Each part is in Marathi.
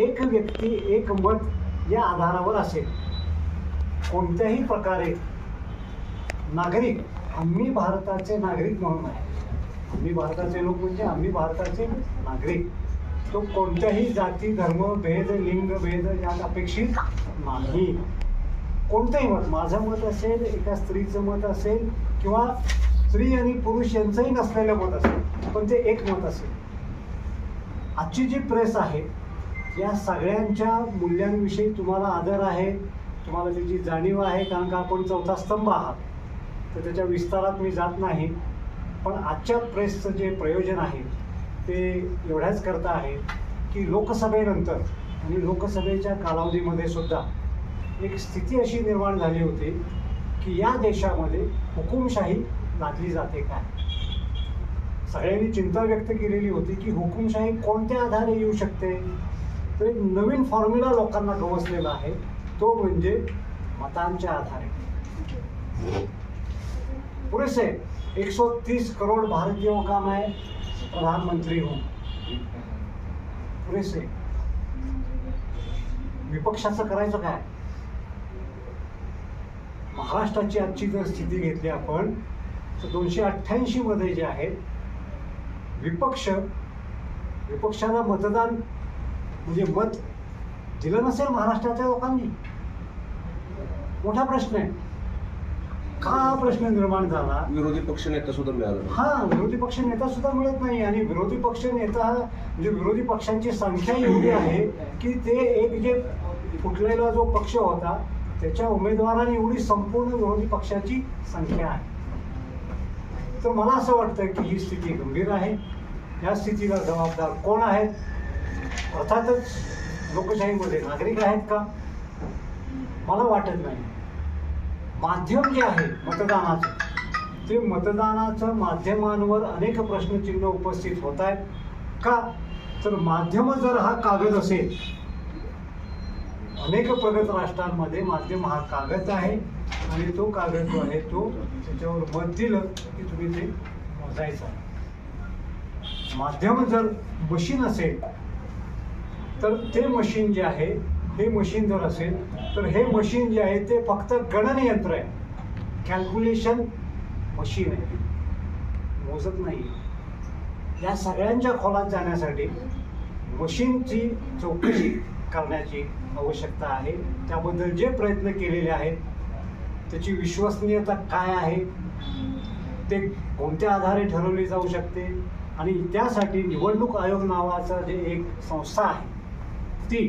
एक व्यक्ती एक मत या आधारावर असेल. कोणत्याही प्रकारे नागरिक आम्ही भारताचे नागरिक म्हणून आहे. आम्ही भारताचे लोक म्हणजे आम्ही भारताचे नागरिक. तो कोणत्याही जाती धर्म भेद लिंग भेद यात अपेक्षित नाही. कोणतंही मत माझं मत असेल एका स्त्रीचं मत असेल किंवा स्त्री आणि पुरुष यांचंही नसलेलं मत असेल पण ते एक मत असेल. आजची जी प्रेस आहे या सगळ्यांच्या मूल्यांविषयी तुम्हाला आदर आहे तुम्हाला त्याची जाणीव आहे कारण का आपण चौथा स्तंभ आहात. तर त्याच्या विस्तारात मी जात नाही. पण आजच्या प्रेसचं जे प्रयोजन आहे ते एवढ्याच करता आहे की लोकसभेनंतर आणि लोकसभेच्या कालावधीमध्ये सुद्धा एक स्थिती अशी निर्माण झाली होती की या देशामध्ये हुकुमशाही लादली जाते काय सगळ्यांनी चिंता व्यक्त केलेली होती की हुकुमशाही कोणत्या आधारे येऊ शकते? तर एक नवीन फॉर्म्युला लोकांना गवसलेला आहे. तो म्हणजे मतांच्या आधारे. पुरेसे एक सौ तीस करोड़ भारतीयों का मैं प्रधानमंत्री हूं पुरेसे. विपक्षाचं करायचं काय? महाराष्ट्राची आजची जर स्थिती घेतली आपण तर दोनशे अठ्ठ्याऐंशी मध्ये जे आहे विपक्ष विपक्षाला मतदान म्हणजे मत दिलं नसेल महाराष्ट्राच्या लोकांनी? मोठा प्रश्न आहे. का हा प्रश्न निर्माण झाला? विरोधी पक्ष नेता सुद्धा मिळाला. हा विरोधी पक्ष नेता सुद्धा मिळत नाही. आणि विरोधी पक्ष नेता म्हणजे विरोधी पक्षांची संख्या एवढी आहे की ते एक जे फुटलेला जो पक्ष होता त्याच्या उमेदवारांनी एवढी संपूर्ण विरोधी पक्षाची संख्या आहे. तर मला असं वाटतं की ही स्थिती गंभीर आहे. या स्थितीला जबाबदार कोण आहेत? अर्थातच लोकशाहीमध्ये नागरिक आहेत का? मला वाटत नाही. माध्यम जे आहे मतदानाचं ते मतदानाचं माध्यमांवर अनेक प्रश्नचिन्ह उपस्थित होत आहेत. का? तर माध्यम जर हा कागद असेल अनेक प्रगत राष्ट्रांमध्ये माध्यम हा कागद आहे आणि तो कागद जो आहे तो त्याच्यावर मत दिलं की तुम्ही ते मोजायचं आहे. माध्यम जर मशीन असेल तर ते मशीन जे आहे हे मशीन जर असेल तर हे मशीन जे आहे ते फक्त गणनयंत्र आहे. कॅल्क्युलेशन मशीन आहे. मोजत नाही. या सगळ्यांच्या खोलात जाण्यासाठी मशीनची चौकशी करण्याची आवश्यकता आहे. त्याबद्दल जे प्रयत्न केलेले आहेत त्याची विश्वसनीयता काय आहे ते कोणत्या आधारे ठरवली जाऊ शकते? आणि त्यासाठी निवडणूक आयोग नावाचा जे एक संस्था आहे ती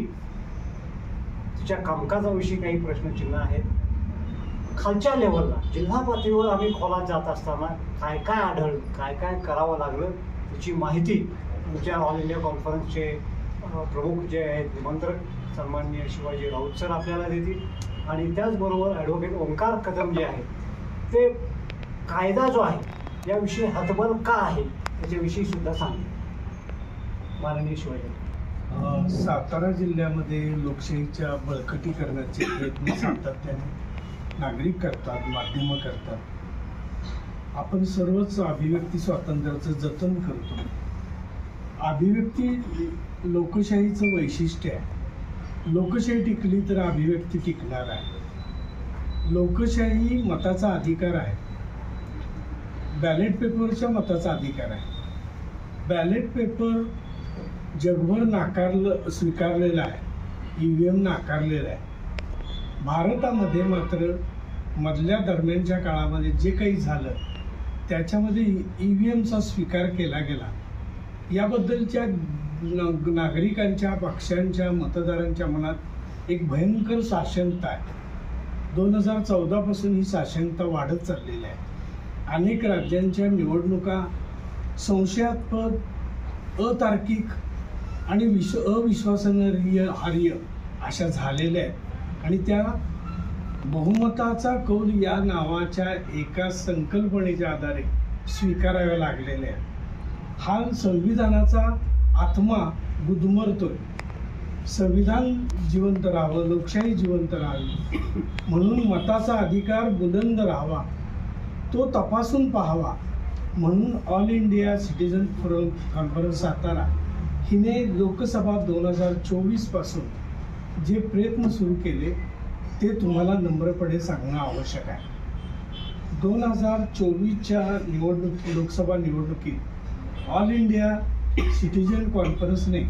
तिच्या कामकाजाविषयी काही प्रश्नचिन्ह आहेत. खालच्या लेवलला जिल्हा पातळीवर आम्ही खोलात जात असताना काय काय आढळलं काय काय करावं लागलं त्याची माहिती तुमच्या ऑल इंडिया कॉन्फरन्सचे प्रमुख जे आहेत निमंत्रक सन्मान्य शिवाजी राऊत सर आपल्याला देतील. आणि त्याचबरोबर ॲडव्होकेट ओंकार कदम जे आहेत ते कायदा जो आहे याविषयी हतबल का आहे त्याच्याविषयी सुद्धा सांगेल माननीय शिवाजी सातारा जिल्ह्यामध्ये लोकशाहीच्या बळकटीकरणाचे प्रयत्न सातत्याने नागरिक करतात माध्यमं करतात. आपण सर्वच अभिव्यक्ती स्वातंत्र्याचं जतन करतो. अभिव्यक्ती लोकशाहीचं वैशिष्ट्य आहे. लोकशाही टिकली तर अभिव्यक्ती टिकणार आहे. लोकशाही मताचा अधिकार आहे. बॅलेट पेपरच्या मताचा अधिकार आहे. बॅलेट पेपर जगभर नाकारलं स्वीकारलेलं आहे. ई व्ही एम नाकारलेलं आहे. भारतामध्ये मात्र मधल्या दरम्यानच्या काळामध्ये जे काही झालं त्याच्यामध्ये ई व्ही एमचा स्वीकार केला गेला. याबद्दलच्या नागरिकांच्या पक्षांच्या मतदारांच्या मनात एक भयंकर साशंकता आहे. दोन हजार चौदापासून ही साशंकता वाढत चाललेली आहे. अनेक राज्यांच्या निवडणुका संशयास्पद अतार्किक आणि विश्व अविश्वसनीय हार्य अशा झालेल्या आहेत. आणि त्या बहुमताचा कौल या नावाच्या एका संकल्पनेच्या आधारे स्वीकाराव्या लागलेल्या आहेत. हा संविधानाचा आत्मा गुदमरतोय. संविधान जिवंत राहावं लोकशाही जिवंत राहावी. म्हणून मताचा अधिकार बुलंद राहावा. तो तपासून पाहावा. म्हणून all India citizen forum conference Satara हिने लोकसभा दोन हजार चोवीसपासून जे प्रयत्न सुरू केले ते तुम्हाला नम्रपणे सांगणं आवश्यक आहे. दोन हजार चोवीसच्या निवडणूक लोकसभा निवडणुकीत ऑल इंडिया सिटीजन कॉन्फरन्सने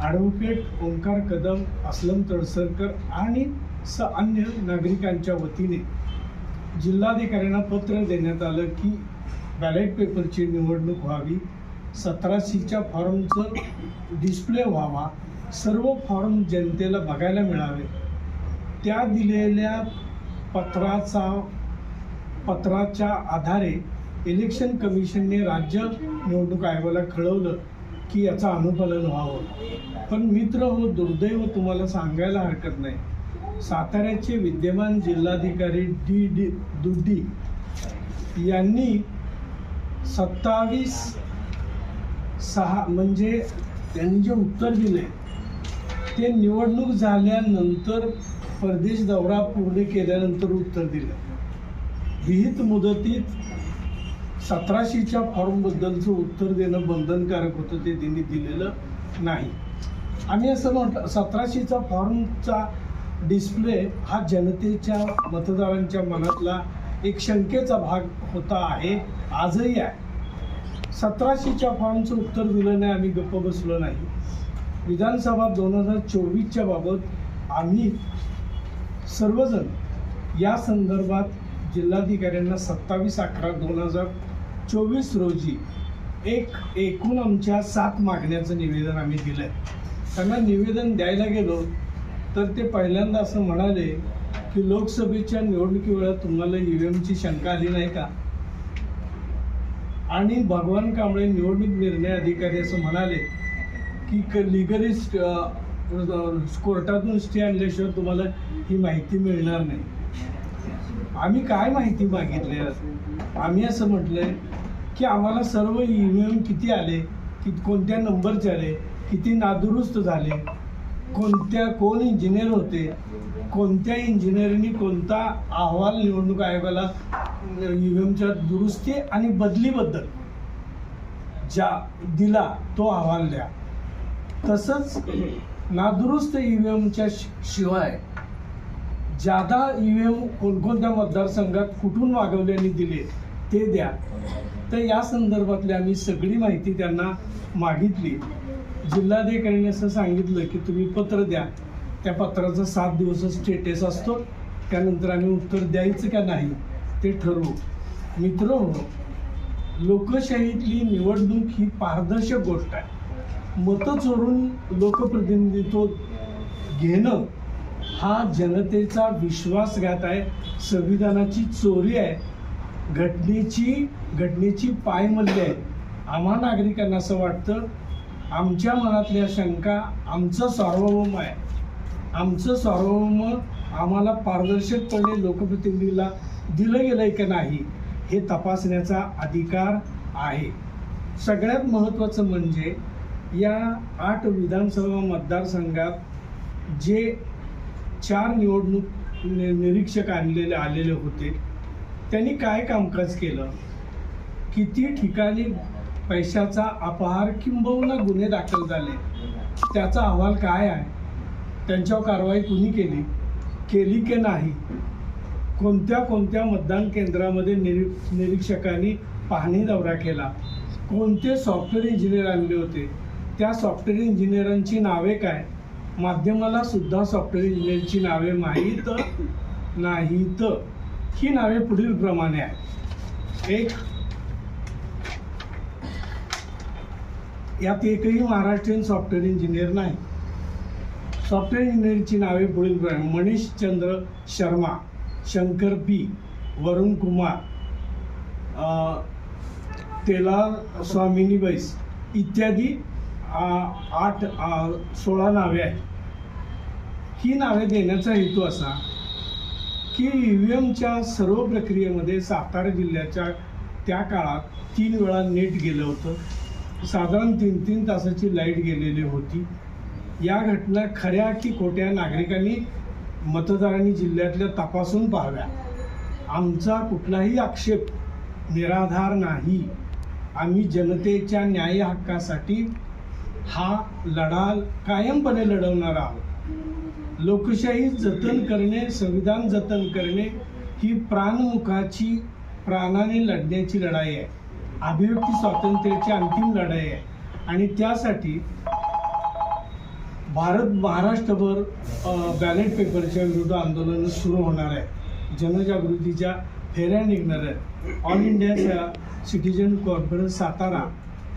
ॲडव्होकेट ओंकार कदम असलम तळसरकर आणि स अन्य नागरिकांच्या वतीने जिल्हाधिकाऱ्यांना पत्र देण्यात आलं की बॅलेट पेपरची निवडणूक व्हावी. सतराशीच्या फॉर्मचं डिस्प्ले व्हावा. सर्व फॉर्म जनतेला बघायला मिळावे. त्या दिलेल्या पत्राचा पत्राच्या आधारे इलेक्शन कमिशनने राज्य निवडणूक आयोगाला कळवलं की याचं अनुपालन व्हावं. पण मित्र हो दुर्दैव तुम्हाला सांगायला हरकत नाही. साताऱ्याचे विद्यमान जिल्हाधिकारी डी डी दुड्डी यांनी सत्तावीस सहा म्हणजे त्यांनी जे उत्तर दिले ते निवडणूक झाल्यानंतर परदेश दौरा पूर्ण केल्यानंतर उत्तर दिलं. विहित मुदतीत सतराशेच्या फॉर्मबद्दलचं उत्तर देणं बंधनकारक होतं ते त्यांनी दिलेलं नाही. आम्ही असं म्हटलं सतराशेचा फॉर्मचा डिस्प्ले हा जनतेच्या मतदारांच्या मनातला एक शंकेचा भाग होता आहे आजही आहे. सतराशेच्या फॉर्मचं उत्तर दिलं नाही आम्ही गप्प बसलो नाही. विधानसभा दोन हजार चोवीसच्या बाबत आम्ही सर्वजण या संदर्भात जिल्हाधिकाऱ्यांना सत्तावीस अकरा दोन हजार चोवीस रोजी एक एकूण आमच्या सात मागण्याचं निवेदन आम्ही दिलं आहे त्यांना निवेदन द्यायला गेलो तर ते पहिल्यांदा असं म्हणाले की लोकसभेच्या निवडणुकीवेळा तुम्हाला ई व्ही एमची शंका आली नाही का? आणि भगवान कांबळे निवडणूक निर्णय अधिकारी असं म्हणाले की लिगलिस्ट कोर्टातून स्टे आणल्याशिवाय तुम्हाला ही माहिती मिळणार नाही. आम्ही काय माहिती मागितली? आम्ही असं म्हटलंय की आम्हाला सर्व ई व्ही एम किती आले की कोणत्या नंबरचे आले किती नादुरुस्त झाले कोणत्या कोण इंजिनियर होते कोणत्या इंजिनियरनी कोणता अहवाल निवडणूक आयोगाला यू एमच्या दुरुस्ती आणि बदलीबद्दल ज्या दिला तो अहवाल द्या. तसंच नादुरुस्त ई एमच्या शिवाय जादा ई एम कोणकोणत्या मतदारसंघात कुठून मागवले आणि दिले ते द्या. तर या संदर्भातली आम्ही सगळी माहिती त्यांना मागितली. जिल्हाधिकाऱ्यांनी असं सांगितलं की तुम्ही पत्र द्या. त्या पत्राचा सात दिवस स्टेटस असतो. त्यानंतर आम्ही उत्तर द्यायचं का नाही ते ठरवू. मित्र लोकशाहीतली निवडणूक ही पारदर्शक गोष्ट आहे. मतं चोरून लोकप्रतिनिधित्व घेणं हा जनतेचा विश्वासघात आहे. संविधानाची चोरी आहे. घटनेची घटनेची पायमल्ली आहे. आम्हा नागरिकांना असं वाटतं आमच्या मनातल्या शंका आमचं सार्वभौम आहे. आमचं सार्वभौम आम्हाला पारदर्शकपणे लोकप्रतिनिधीला दिलं गेलं आहे की नाही हे तपासण्याचा अधिकार आहे. सगळ्यात महत्त्वाचं म्हणजे या आठ विधानसभा मतदारसंघात जे चार निवडणूक नि- निरीक्षक आणलेले आलेले होते त्यांनी काय कामकाज केलं? किती ठिकाणी पैशाचा अपहार किंबहुना गुन्हे दाखल झाले. त्याचा अहवाल काय आहे? त्यांच्यावर कारवाई कुणी केली? केली की नाही? कोणत्या कोणत्या मतदान केंद्रामध्ये निरी निरीक्षकांनी पाहणी दौरा केला? कोणते सॉफ्टवेअर इंजिनियर आणले होते? त्या सॉफ्टवेअर इंजिनियरांची नावे काय? माध्यमाला सुद्धा सॉफ्टवेअर इंजिनियरची नावे माहीत नाहीत. ही नावे पुढील प्रमाणे आहेत. एक यात एकही महाराष्ट्रीयन सॉफ्टवेअर इंजिनियर नाही. सॉफ्टवेअर इंजिनियरची नावे पुढील मनीष चंद्र शर्मा शंकर पी वरुण कुमार तेला स्वामिनी बैस इत्यादी आठ सोळा नावे आहेत. ही नावे देण्याचा हेतू असा की ई व्ही एमच्या सर्व प्रक्रियेमध्ये सातारा जिल्ह्याच्या त्या काळात तीन वेळा नेट गेलं होतं. साधारण तीन तीन तासाची लाइट गेलेली होती. या घटना खऱ्या की खोट्या नागरिकांनी मतदारांनी जिल्ह्यातल्या तपासून पाहाव्या. आमचा कुठलाही आक्षेप निराधार नाही. आम्ही जनतेच्या न्याय हक्कासाठी हा लढा कायमपणे लढवणार आहोत. लोकशाही जतन करणे संविधान जतन करणे ही प्राणमुखाची प्राणाने लढण्याची लढाई आहे. अभिव्यक्ती स्वातंत्र्याची अंतिम लढाई आहे. आणि त्यासाठी भारत महाराष्ट्रभर बॅलेट पेपरच्या विरुद्ध आंदोलन सुरू होणार आहे. जनजागृतीच्या फेऱ्या निघणार आहेत. All India citizen conference Satara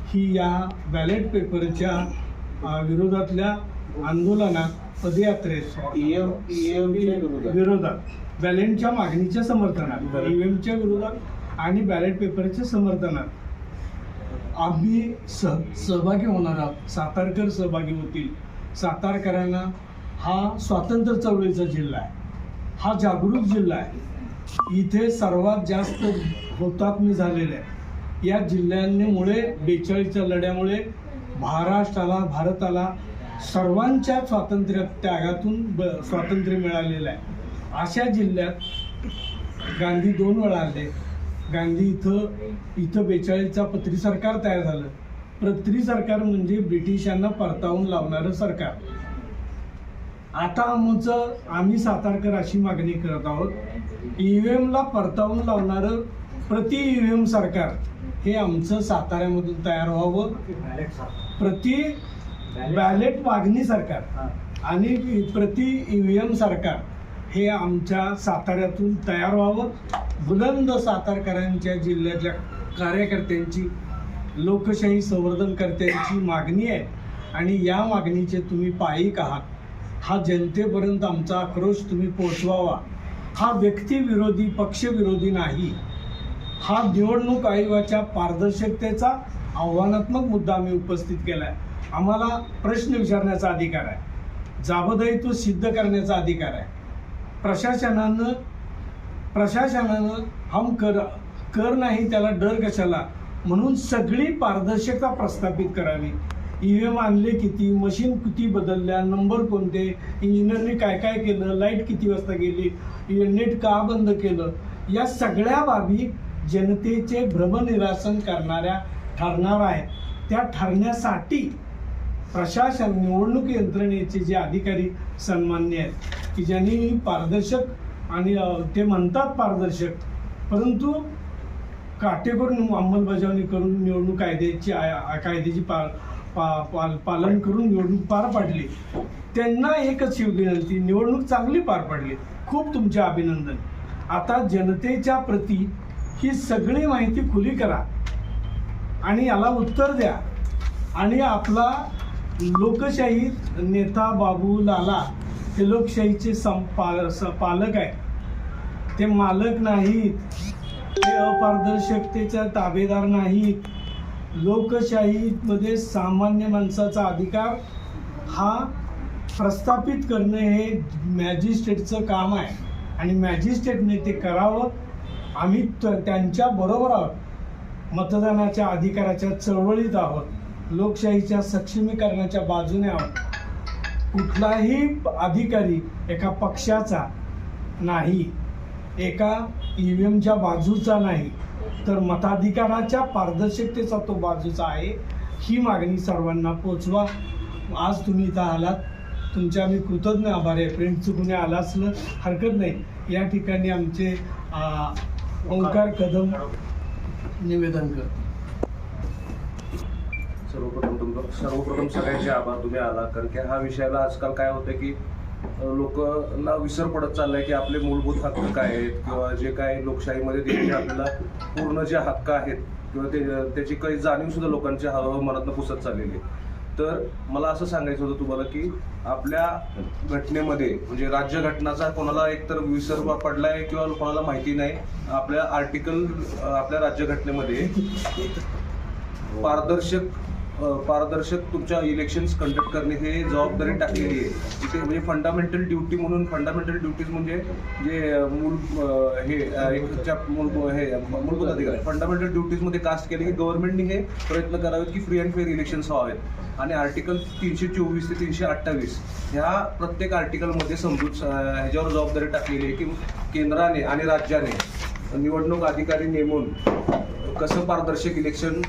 ही या बॅलेट पेपरच्या विरोधातल्या आंदोलनात पदयात्रेत विरोधात. बॅलेटच्या मागणीच्या समर्थनात. ईव्हीएमच्या विरोधात आणि बॅलेट पेपरच्या समर्थनात. आम्ही सह सहभागी होणार आहोत. सातारकर सहभागी होतील. सातारकरांना हा स्वातंत्र्य चळवळीचा जिल्हा आहे. हा जागरूक जिल्हा आहे. इथे सर्वात जास्त हुतात्मे झालेले आहे. या जिल्ह्यांमुळे बेचाळीसच्या लढ्यामुळे महाराष्ट्राला भारताला सर्वांच्या स्वातंत्र्य त्यागातून ब स्वातंत्र्य मिळालेलं आहे. अशा जिल्ह्यात गांधी दोन वेळा आले. गांधी इथं इथं बेचाळीसचा पत्री सरकार तयार झालं पत्री सरकार म्हणजे ब्रिटिशांना परतावून लावणारं सरकार आता आमचं आम्ही सातारकर अशी मागणी करत आहोत ईव्हीएमला परतावून लावणारं प्रति ईव्हीएम सरकार हे आमचं साताऱ्यामधून तयार व्हावं. प्रति बॅलेट मागणी सरकार. आणि प्रति ईव्हीएम सरकार हे आमच्या साताऱ्यातून तयार व्हावं. बुलंद सातारकरांच्या जिल्ह्यातल्या कार्यकर्त्यांची लोकशाही संवर्धनकर्त्यांची मागणी आहे. आणि या मागणीचे तुम्ही पायिक आहात. हा जनतेपर्यंत आमचा आक्रोश तुम्ही पोचवावा हा व्यक्तिविरोधी पक्षविरोधी नाही. हा निवडणूक आयोगाच्या पारदर्शकतेचा आव्हानात्मक मुद्दा आम्ही उपस्थित केला आहे आम्हाला प्रश्न विचारण्याचा अधिकार आहे. जाबदायित्व सिद्ध करण्याचा अधिकार आहे. प्रशासनानं प्रशासनानं हम कर कर नाही त्याला डर कशाला? म्हणून सगळी पारदर्शकता प्रस्थापित करावी. ई व्ही एम आणले किती मशीन किती बदलल्या नंबर कोणते इंजिनियरने काय काय केलं लाइट किती वाजता गेली नेट का बंद केलं या सगळ्या बाबी जनतेचे भ्रमनिरासन करणाऱ्या ठरणार आहेत. त्या ठरण्यासाठी प्रशासन निवडणूक यंत्रणेचे जे अधिकारी सन्मान्य आहेत की ज्यांनी पारदर्शक आणि ते म्हणतात पारदर्शक परंतु काटेकोर अंमलबजावणी करून निवडणूक कायद्याची कायद्याची पा पा पाल- पालन करून निवडणूक पार पाडली. त्यांना एकच विनंती निवडणूक चांगली पार पाडली. खूप तुमचे अभिनंदन. आता जनतेच्या प्रती ही सगळी माहिती खुली करा आणि याला उत्तर द्या आणि आपला लोकशाही नेता बाबू लाला हे लोकशाहीचे संपा स- पालक आहेत. ते मालक नाहीत. ते अपारदर्शकतेच्या ताबेदार नाहीत. लोकशाहीमध्ये सामान्य माणसाचा अधिकार हा प्रस्थापित करणं हे मॅजिस्ट्रेटचं काम आहे. आणि मॅजिस्ट्रेटने ते करावं. आम्ही त- त्यांच्या बरोबर आहोत. मतदानाच्या अधिकाराच्या चळवळीत आहोत. लोकशाहीच्या सक्षमीकरणाच्या बाजूने आहोत. कुठलाही अधिकारी एका पक्षाचा नाही. एका ई व्ही एमच्या बाजूचा नाही. तर मताधिकाराच्या पारदर्शकतेचा तो बाजूचा आहे. ही मागणी सर्वांना पोचवा. आज तुम्ही इथं आलात. तुमच्या आम्ही कृतज्ञ आभार आहे. प्रेम चुकून आला असलं हरकत नाही. या ठिकाणी आमचे ओंकार कदम निवेदन करतो. सर्वप्रथम तुमचं सर्वप्रथम सगळ्यांचे आभार तुम्ही आला कारण की हा विषयाला आजकाल काय होतं की लोकांना विसर पडत चाललाय की आपले मूलभूत हक्क काय आहेत किंवा जे काय लोकशाहीमध्ये दिलेले आपल्याला पूर्ण जे हक्क आहेत किंवा ते त्याची काही जाणीव सुद्धा लोकांच्या हळूहळू मनातनं पुसत चाललेली आहे. तर मला असं सांगायचं होतं तुम्हाला की आपल्या घटनेमध्ये म्हणजे राज्यघटनाचा कोणाला एकतर विसर पडलाय किंवा कोणाला माहिती नाही आपल्या आर्टिकल आपल्या राज्यघटनेमध्ये पारदर्शक पारदर्शक तुमच्या इलेक्शन्स कंडक्ट करणे हे जबाबदारी टाकलेली आहे. इथे म्हणजे फंडामेंटल ड्युटी म्हणून फंडामेंटल ड्युटीज म्हणजे जे मूल हे अ, एक च्या मूल हे मूलभूत अधिकार फंडामेंटल ड्युटीजमध्ये कास्ट केले की गव्हर्नमेंटने हे प्रयत्न करावेत की फ्री अँड फेअर इलेक्शन्स व्हावेत. आणि आर्टिकल तीनशे चोवीस ते तीनशे अठ्ठावीस ह्या प्रत्येक आर्टिकलमध्ये समजूत ह्याच्यावर जबाबदारी टाकलेली आहे की केंद्राने आणि राज्याने निवडणूक अधिकारी नेमून कसं पारदर्शक इलेक्शन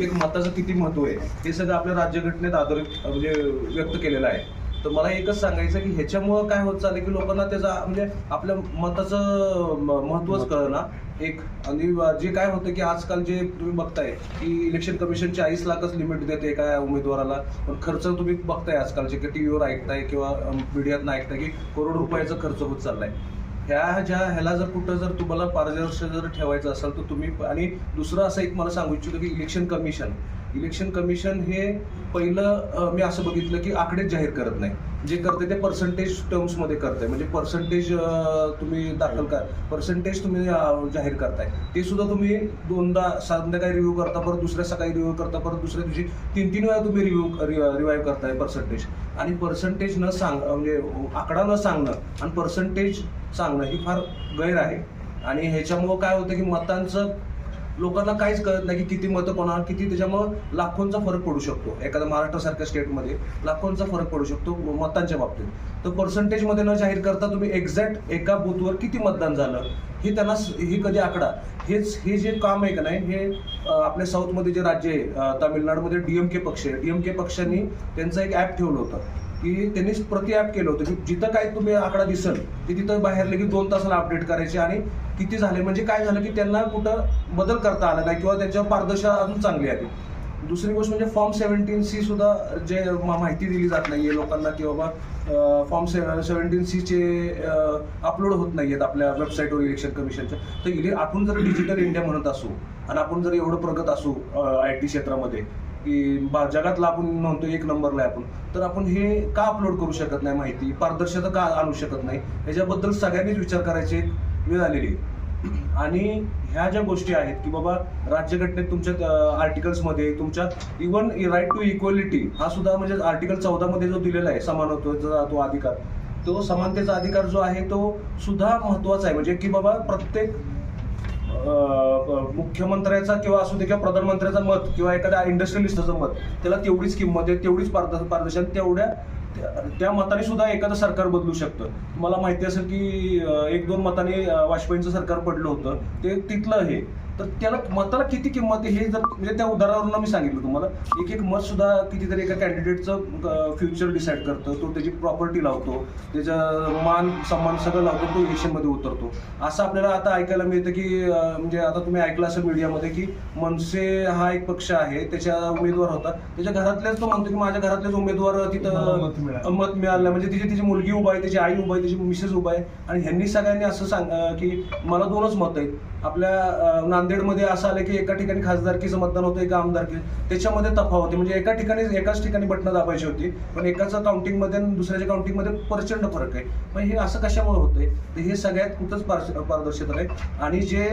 एक मताचं किती महत्त्व आहे हे सगळं आपल्या राज्यघटनेत आधारित म्हणजे व्यक्त केलेलं आहे. तर मला एकच सांगायचं की ह्याच्यामुळं काय होत चाललंय की लोकांना त्याचा म्हणजे आपल्या मताचं महत्वच कळणार एक आणि जे काय होतं की आजकाल जे तुम्ही बघताय की इलेक्शन कमिशन चाळीस लाखच लिमिट देते एका उमेदवाराला. पण खर्च तुम्ही बघताय आजकालचे की व्हीवर ऐकताय किंवा मीडियात ऐकताय की करोड रुपयाचा खर्च होत चाललाय. ह्या ज्या ह्याला जर कुठं जर तुम्हाला पारदर्शक जर ठेवायचं असेल तर तुम्ही आणि दुसरं असं एक मला सांगू इच्छितो की इलेक्शन कमिशन. इलेक्शन कमिशन हे पहिलं मी असं बघितलं की आकडेच जाहीर करत नाही. जे करते ते पर्सेंटेज टर्म्समध्ये करते म्हणजे पर्सेंटेज तुम्ही दाखल कर पर्सेंटेज तुम्ही जाहीर करताय. ते सुद्धा तुम्ही दोनदा संध्याकाळी रिव्ह्यू करता परत दुसऱ्या सकाळी रिव्ह्यू करता परत दुसऱ्या दिवशी तीन तीन वेळा तुम्ही रिव्ह्यू रिवाईव्ह करताय पर्सेंटेज आणि पर्सेंटेज न सांग म्हणजे आकडा न सांगणं आणि पर्सेंटेज सांगणं ही फार गैर आहे. आणि ह्याच्यामुळं काय होतं की मतांचं लोकांना काहीच कळत नाही की किती मतं कोणाला किती त्याच्यामुळं लाखोंचा फरक पडू शकतो. एखाद्या महाराष्ट्रासारख्या स्टेटमध्ये लाखोंचा फरक पडू शकतो मतांच्या बाबतीत. तर पर्सेंटेजमध्ये न जाहीर करता तुम्ही एक्झॅक्ट एका बूथवर किती मतदान झालं हे त्यांना हे कधी आकडा? हेच हे जे काम आहे का नाही हे आपल्या साऊथमध्ये जे राज्य आहे तामिळनाडूमध्ये डीएमके पक्ष आहे. डीएमके पक्षांनी त्यांचं एक ॲप ठेवलं होतं. की त्यांनी प्रति ॲप केलं होतं की जिथं काय तुम्ही आकडा दिसल ते तिथं बाहेर लगेच दोन तासाला अपडेट करायचे आणि किती झाले म्हणजे काय झालं की त्यांना कुठं बदल करता आला नाही किंवा त्यांच्यावर पारदर्शकता अजून चांगली आली दुसरी गोष्ट म्हणजे फॉर्म सेव्हन्टीन सी सुद्धा जे मा- माहिती दिली जात नाही आहे लोकांना की बाबा फॉर्म सेव्हन्टीन सीचे अपलोड होत नाही आहेत आपल्या वेबसाईटवर इलेक्शन कमिशनच्या तर इले आपण जर डिजिटल इंडिया म्हणत असू आणि आपण जर एवढं प्रगत असू आय टी क्षेत्रामध्ये की बा- जगातला आपण म्हणतो एक नंबरला आहे आपण. तर आपण हे का अपलोड करू शकत नाही माहिती? पारदर्शकता का आणू शकत नाही? याच्याबद्दल सगळ्यांनीच विचार करायची एक वेळ आलेली आहे. आणि ह्या ज्या गोष्टी आहेत की बाबा राज्यघटनेत तुमच्या आर्टिकल्समध्ये तुमच्या इवन राईट टू इक्वलिटी हा सुद्धा म्हणजे आर्टिकल चौदामध्ये जो दिलेला आहे समानत्वाचा तो अधिकार तो समानतेचा अधिकार जो आहे तो सुद्धा महत्त्वाचा आहे. म्हणजे की बाबा प्रत्येक मुख्यमंत्र्याचा किंवा असू दे किंवा प्रधानमंत्र्याचं मत किंवा एखाद्या इंडस्ट्रियलिस्टचं मत त्याला तेवढीच किंमत आहे तेवढीच पारदर्श पारदर्शन तेवढ्या त्या- मताने सुद्धा एखादं सरकार बदलू शकतं. तुम्हाला माहिती असेल की एक दोन मताने वाजपेयींचं सरकार पडलं होतं. ते तिथलं हे. तर त्याला मताला किती किंमत आहे हे जर म्हणजे त्या उदाहरणावरून मी सांगितलं तुम्हाला. एक एक मत सुद्धा कितीतरी एका कॅन्डिडेटचं फ्युचर डिसाईड करतं. तो त्याची प्रॉपर्टी लावतो. त्याचा मान सन्मान सगळं लावतो तो इलेक्शनमध्ये उतरतो. असं आपल्याला आता ऐकायला मिळतं की म्हणजे आता तुम्ही ऐकलं असेल मीडियामध्ये की मनसे हा एक पक्ष आहे त्याच्या उमेदवार होता. त्याच्या घरातल्याच तो म्हणतो की माझ्या घरातलेच उमेदवार तिथं मत मिळालं. म्हणजे तिची तिची मुलगी उभा आहे तिची आई उभा आहे तिची मिसेस उभा आहे. आणि ह्यांनी सगळ्यांनी असं सांग की मला दोनच मत आहेत. आपल्या नांदेडमध्ये असं आलं की एका ठिकाणी खासदारकीचं मतदान होतं एका आमदारकी त्याच्यामध्ये तफावत होती. म्हणजे एका ठिकाणी एकाच ठिकाणी बटणं दाबायची होती. पण एकाचं काउंटिंगमध्ये आणि दुसऱ्याच्या काउंटिंगमध्ये प्रचंड फरक आहे. मग हे असं कशामुळे होतंय? तर हे सगळ्यात कुठंच पारश- पारदर्शकता आहे आणि जे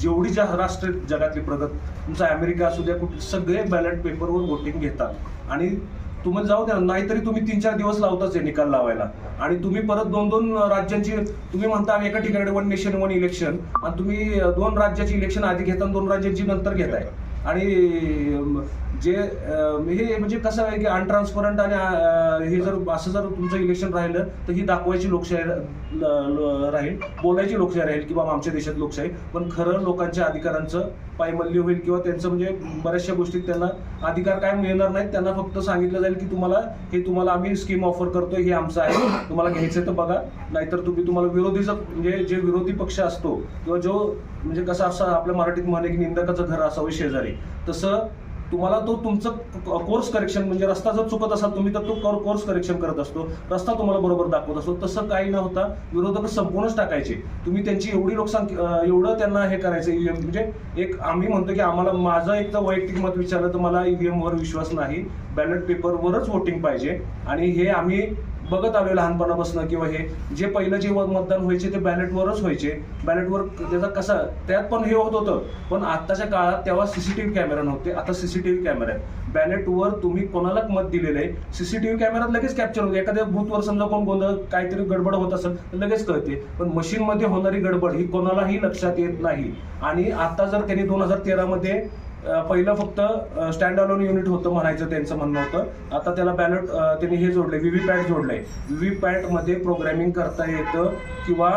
जेवढी ज्या राष्ट्र जगातली प्रगत तुमचा अमेरिका असू द्या कुठे सगळे बॅलेट पेपरवर वोटिंग घेतात. आणि तुम्ही जाऊ द्या नाहीतरी तुम्ही तीन चार दिवस लावताच आहे निकाल लावायला. आणि तुम्ही परत दोन दोन राज्यांची तुम्ही म्हणता आम्ही एका ठिकाणी वन नेशन वन इलेक्शन आणि तुम्ही दोन राज्याची इलेक्शन आधी घेता दोन राज्यांची नंतर घेताय. आणि जे हे म्हणजे कसं आहे की अनट्रान्सपरंट आणि हे जर असं जर तुमचं इलेक्शन राहिलं तर ही दाखवायची लोकशाही राहील. बोलायची लोकशाही राहील की बाबा आमच्या देशात लोकशाही. पण खरं लोकांच्या अधिकारांचं पायमल्य होईल किंवा त्यांचं म्हणजे बऱ्याचशा गोष्टीत त्यांना अधिकार काय मिळणार नाहीत. त्यांना फक्त सांगितलं जाईल की तुम्हाला हे तुम्हाला आम्ही स्कीम ऑफर करतोय हे आमचं आहे. तुम्हाला घ्यायचं तर बघा. नाहीतर तुम्ही तुम्हाला विरोधीचं म्हणजे जे विरोधी पक्ष असतो किंवा जो म्हणजे कसं असं आपल्या मराठीत म्हणे की निंदकाचं घर असावं शेजारी. तसं तुम्हाला तो तुमचं कोर्स करेक्शन म्हणजे रस्ता जर चुकत असाल तुम्ही तर तो कोर्स करेक्शन करत असतो. रस्ता तुम्हाला बरोबर दाखवत असतो. तसं काही न होता विरोधक संपूर्णच टाकायचे. तुम्ही त्यांची एवढी लोकसंख्या एवढं त्यांना हे करायचं ईव्हीएम म्हणजे एक आम्ही म्हणतो की आम्हाला माझं एक तर वैयक्तिक मत विचारलं तर मला ईव्हीएमवर विश्वास नाही. बॅलेट पेपरवरच वोटिंग पाहिजे. आणि हे आम्ही बघत आलोय लहानपणापासून किंवा हे जे पहिलं जे मतदान व्हायचे ते बॅलेटवरच व्हायचे. बॅलेटवर त्याचा कसा त्यात पण हे होत होतं. पण आत्ताच्या काळात तेव्हा सीसीटीव्ही कॅमेरा नव्हते. आता सीसीटीव्ही कॅमेरा आहे बॅलेटवर तुम्ही कोणालाच मत दिलेलं आहे. सीसीटीव्ही कॅमेरात लगेच कॅप्चर होते. एखाद्या बूथवर समजा कोण गोंधळ काहीतरी गडबड होत असेल तर लगेच कळते. पण मशीनमध्ये होणारी गडबड ही कोणालाही लक्षात येत नाही. आणि आता जर त्यांनी दोन हजार तेरामध्ये पहिलं फक्त स्टँड अलोन युनिट होतं म्हणायचं त्यांचं म्हणणं होतं. आता त्याला बॅलट त्यांनी हे जोडले पॅट जोडलंय. व्ही व्ही पॅटमध्ये प्रोग्रॅमिंग करता येतं किंवा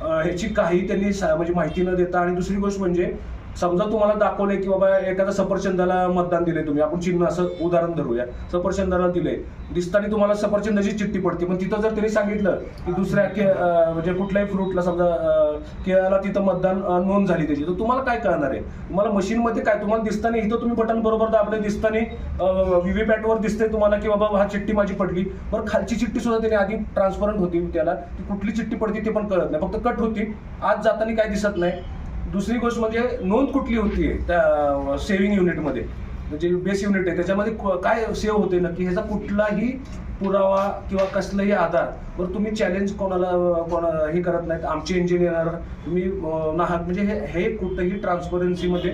ह्याची काही त्यांनी म्हणजे माहिती न देता आणि दुसरी गोष्ट म्हणजे समजा तुम्हाला दाखवलंय की बाबा एखाद्या सफरचंदाला मतदान दिले तुम्ही आपण चिन्ह असं उदाहरण धरूया. सफरचंदाला दिले दिसताना तुम्हाला सफरचंदाची चिठ्ठी पडते. पण तिथं जर त्यांनी सांगितलं की दुसऱ्या म्हणजे कुठल्याही फ्रूटला समजा की याला तिथं मतदान नोंद झाली त्याची. तर तुम्हाला काय कळणार आहे? तुम्हाला मशीनमध्ये काय तुम्हाला दिसताना इथं तुम्ही बटन बरोबर दाबले दिसताना व्हीव्हीपॅटवर दिसते तुम्हाला की बाबा हा चिठ्ठी माझी पडली. बरं खालची चिठ्ठी सुद्धा त्याने आधी ट्रान्सपरंट होती त्याला. ती कुठली चिठ्ठी पडती ते पण कळत नाही. फक्त कट होती. आज जाताना काय दिसत नाही. दुसरी गोष्ट म्हणजे नोंद कुठली होती त्या सेव्हिंग युनिटमध्ये म्हणजे बेस युनिट आहे. त्याच्यामध्ये काय सेव्ह होते नक्की? ह्याचा कुठलाही पुरावा किंवा कसलाही आधार बरं तुम्ही चॅलेंज कोणाला कोणा हे करत नाहीत. आमचे इंजिनियर तुम्ही नाहक नाहात. म्हणजे हे हे कुठंही ट्रान्सपरन्सीमध्ये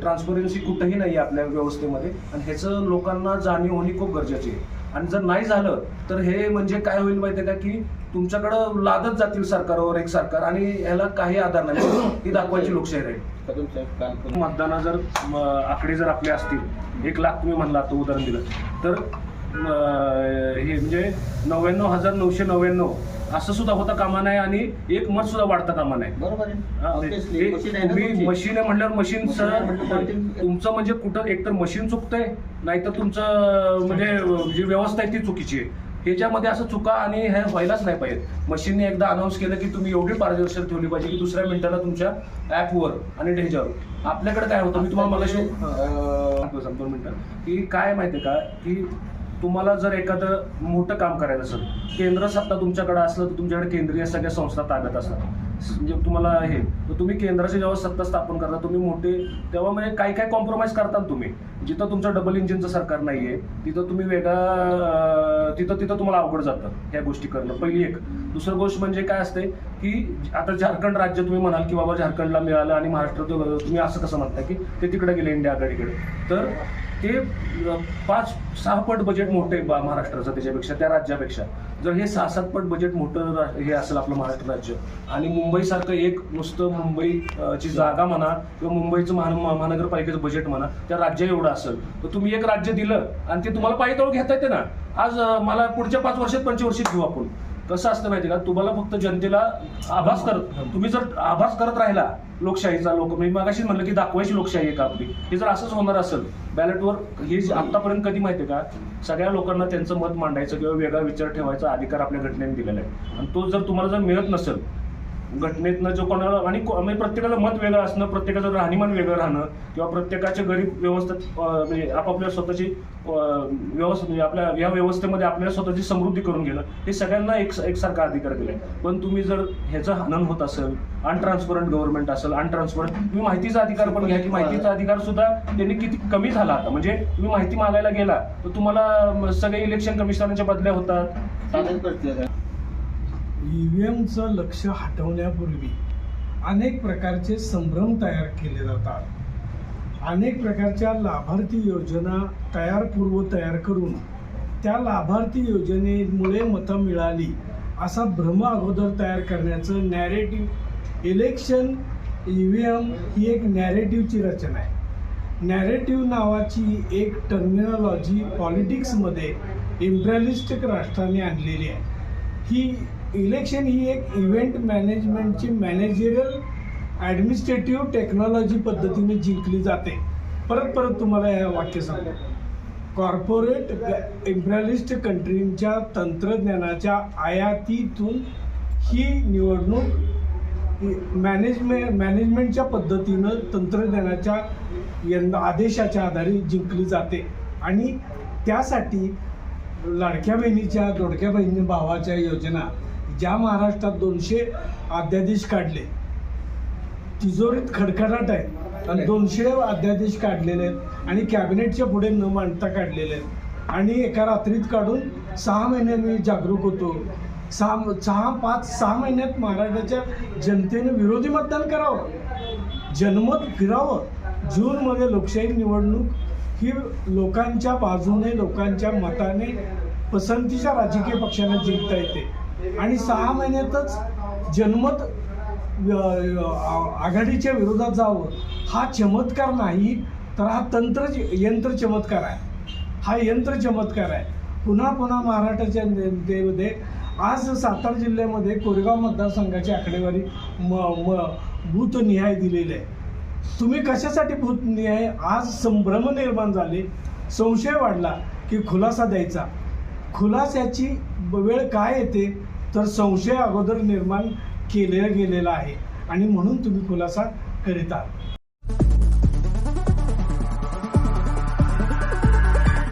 ट्रान्सपरन्सी कुठंही नाही आहे आपल्या व्यवस्थेमध्ये. आणि ह्याचं लोकांना जाणीव होणे खूप गरजेची आहे. आणि जर नाही झालं तर हे म्हणजे काय होईल माहितीये का? की तुमच्याकडं लादत जातील सरकारवर एक सरकार आणि ह्याला काही आधार नाही. ही दाखवायची लोकशाही राहील. कदम साहेब काल करून मतदाना जर आकडे जर आपले असतील एक लाख तुम्ही म्हणला आता उदाहरण दिलं तर हे म्हणजे नव्याण्णव हजार नऊशे नव्याण्णव असं सुद्धा होता कामा नाही आणि एक मत सुद्धा वाढता कामा नाही. बरोबर आहे. ते- आहे. मशीन आहे म्हणल्यावर Machine आहे मशीनचं म्हटलं quality- तुमचं म्हणजे कुठं एकतर मशीन चुकतंय नाहीतर तुमचं म्हणजे जी व्यवस्था आहे ती चुकीची आहे. ह्याच्यामध्ये असं चुका आणि हे व्हायलाच नाही पाहिजे. मशीनने एकदा अनाऊन्स केलं की तुम्ही एवढी पारदर्शक ठेवली पाहिजे की दुसऱ्या मिनिटाला तुमच्या ऍपवर आणि ह्याच्यावर. आपल्याकडे काय होतं? मी तुम्हाला सांगतो दोन मिनिटं. की काय माहितीये का? की तुम्हाला जर एखादं मोठं काम करायचं असेल केंद्र सत्ता तुमच्याकडे असलं तर तुमच्याकडे केंद्रीय सगळ्या संस्था ताब्यात असतात. म्हणजे तुम्हाला हे तर तुम्ही केंद्राची जेव्हा सत्ता स्थापन करता तुम्ही मोठे तेव्हा म्हणजे काय काय कॉम्प्रोमाइज करतात तुम्ही? जिथं तुमचं डबल इंजिनचं सरकार नाहीये तिथं तुम्ही वेगळा तिथं तिथं तुम्हाला अवघड जातं ह्या गोष्टी करणं. पहिली एक. दुसरं गोष्ट म्हणजे काय असते की आता झारखंड राज्य तुम्ही म्हणाल की बाबा झारखंडला मिळालं आणि महाराष्ट्र तुम्ही असं कसं म्हणता की ते तिकडे गेले इंडिया आघाडीकडे. तर ते पाच सहा पट बजेट मोठं आहे बा महाराष्ट्राचं त्याच्यापेक्षा त्या राज्यापेक्षा. जर हे सहा सात पट बजेट मोठं रा- हे असेल आपलं महाराष्ट्र राज्य आणि मुंबईसारखं एक नुसतं मुंबईची जागा म्हणा किंवा मुंबईचं महान महानगरपालिकेचं बजेट म्हणा त्या राज्य एवढं असेल तर तुम्ही एक राज्य दिलं आणि ते तुम्हाला पायतळ घेता येते ना. आज मला पुढच्या पाच वर्षात पंचवर्षीत घेऊ आपण. कसं असतं माहिती का? तुम्हाला फक्त जनतेला आभास करत तुम्ही जर आभास करत राहिला लोकशाहीचा लोक मी मगाशीच म्हणलं की दाखवायची लोकशाही आहे का आपली? हे जर असंच होणार असेल बॅलेटवर हे आतापर्यंत कधी माहिती का? सगळ्या लोकांना त्यांचं मत मांडायचं किंवा वेगळा विचार ठेवायचा अधिकार आपल्या घटनेने दिलेला आहे. आणि तो जर तुम्हाला जर मिळत नसेल घटनेतनं जो कोणाला आणि म्हणजे प्रत्येकाचं मत वेगळं असणं प्रत्येकाचं राहणीमान वेगळं राहणं किंवा प्रत्येकाच्या गरीब व्यवस्थेत म्हणजे आपापल्या स्वतःची व्यवस्था म्हणजे आपल्या या व्यवस्थेमध्ये आपल्या स्वतःची समृद्धी करून घेणं हे सगळ्यांना एक एकसारखा अधिकार दिलाय. पण तुम्ही जर ह्याचं हनन होत असेल अनट्रान्सपरंट गव्हर्नमेंट असेल अनट्रान्सपरंट तुम्ही माहितीचा अधिकार पण घ्या की माहितीचा अधिकार सुद्धा त्यांनी किती कमी झाला आता. म्हणजे तुम्ही माहिती मागायला गेला तर तुम्हाला सगळे इलेक्शन कमिशनरच्या बदल्या होतात. ई व्ही ईव्हीएमचं लक्ष हटवण्यापूर्वी अनेक प्रकारचे संभ्रम तयार केले जातात. अनेक प्रकारच्या लाभार्थी योजना तयार पूर्व तयार करून त्या लाभार्थी योजनेमुळे मतं मिळाली असा भ्रम अगोदर तयार करण्याचं narrative election E V M ही एक नॅरेटिव्हची रचना आहे. नॅरेटिव्ह नावाची एक टर्मिनॉलॉजी पॉलिटिक्समध्ये इम्प्रियालिस्टिक राष्ट्राने आणलेली आहे. ही इलेक्शन ही एक इव्हेंट मॅनेजमेंटची मॅनेजरियल ॲडमिनिस्ट्रेटिव्ह टेक्नॉलॉजी पद्धतीने जिंकली जाते. परत परत तुम्हाला हे वाक्य सांगतो. कॉर्पोरेट इम्प्रॅलिस्ट कंट्रींच्या तंत्रज्ञानाच्या आयातीतून ही निवडणूक मॅनेजमेंट मॅनेजमेंटच्या पद्धतीनं तंत्रज्ञानाच्या यंदा आदेशाच्या आधारे जिंकली जाते. आणि त्यासाठी लाडक्या बहिणीच्या दोडक्या बहिणी भावाच्या योजना ज्या महाराष्ट्रात दोनशे अध्यादेश काढले तिजोरीत खडखडाट आहे आणि दोनशे अध्यादेश काढलेले आहेत आणि कॅबिनेटच्या पुढे न मांडता काढलेले आहेत. आणि एका रात्रीत काढून सहा महिने मी जागरूक होतो. सहा सहा पाच सहा महिन्यात महाराष्ट्राच्या जनतेने विरोधी मतदान करावं. जनमत फिरावं. जूनमध्ये लोकशाही निवडणूक ही लोकांच्या बाजूने लोकांच्या मताने पसंतीच्या राजकीय पक्षांना जिंकता येते. आणि सहा महिन्यातच जनमत आघाडीच्या विरोधात जावं हा चमत्कार नाही तर हा तंत्र यंत्र चमत्कार आहे. हा यंत्र चमत्कार आहे. पुन्हा पुन्हा महाराष्ट्राच्या जनतेमध्ये आज सातारा जिल्ह्यामध्ये कोरेगाव मतदारसंघाची आकडेवारी म म बूथनिहाय दिलेली आहे तुम्ही कशासाठी भूतनिहाय आज संभ्रम निर्माण झाले संशय वाढला की खुलासा द्यायचा. खुलासाची वेळ काय येते? तर संशय अगोदर निर्माण केलेला गेलेला आहे. आणि म्हणून तुम्ही खुलासा करीत आहात.